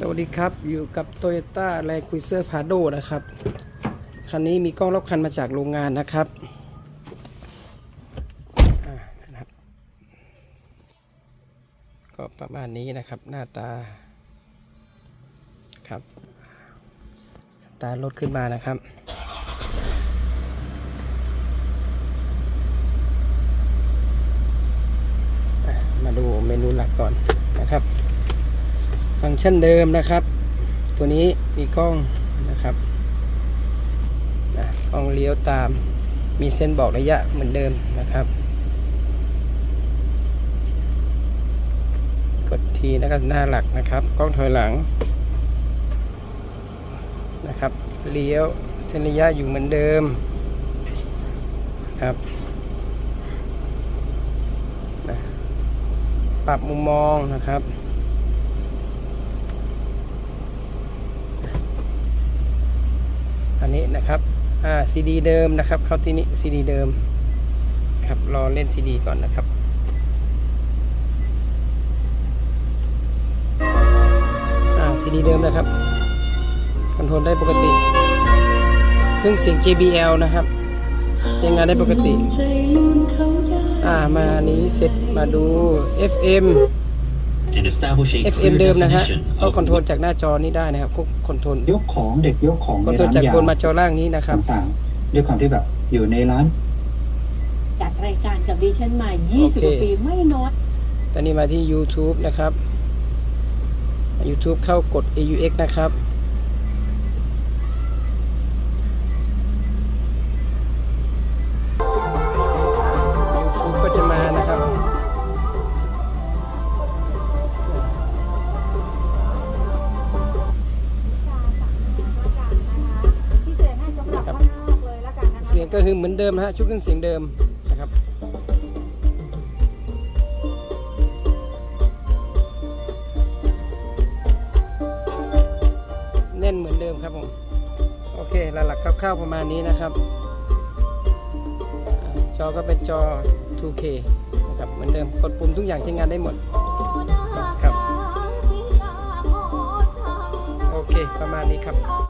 สวัสดีครับ อยู่กับ Toyota Land Cruiser Prado นะครับ คันนี้มีกล้องรอบคันมาจากโรงงานนะครับนะครับ ก็ประมาณนี้นะครับหน้าตา ครับ สตาร์รถขึ้นมานะครับมาดูเมนูหลักก่อน ฟังก์ชันเดิมนะครับ ตัวนี้มีกล้องนะครับกล้องเลี้ยวตามมีเส้นบอกระยะเหมือนเดิมนะครับ กดทีนะครับหน้าหลักนะครับ กล้องถอยหลังนะครับเลี้ยวเส้นระยะอยู่เหมือนเดิมครับปรับมุมมองนะครับ อันนี้นะครับอ่าซีดีเดิมนะครับ เข้าที่นี่ซีดีเดิมนะครับรอเล่นซีดีก่อนนะครับอ่าซีดีเดิมนะครับคอนโทรลได้ปกติเครื่องเสียง JBL นะครับใช้งานได้ปกติ อ่ามานี้เสร็จมาดู FM FM clear เดิมนะฮะ definition ก็ of คอนโทรลจากหน้าจอนี้ได้นะครับพวกคอนโทรลยกของเด็กยกของคอนในโทรลร้านจากยาบนมาจอล่างนี้นะครับต่างๆด้วยความที่แบบอยู่ในร้านจัดรายการกับดิฉันมาโอเค20กว่าปีไม่น้อยตอนนี้มาที่ YouTube นะครับ YouTube เข้ากด AUX นะครับ ยงก็คือเหมือนเดิมฮะชุดเครื่องเสียงเดิมนะครับแน่นเหมือนเดิมครับผมโอเคหลักๆคร่าวๆประมาณนี้นะครับ จอก็เป็นจอ 2K นะครับเหมือนเดิมกดปุ่มทุกอย่างใช้งานได้หมดครับโอเคประมาณนี้ครับ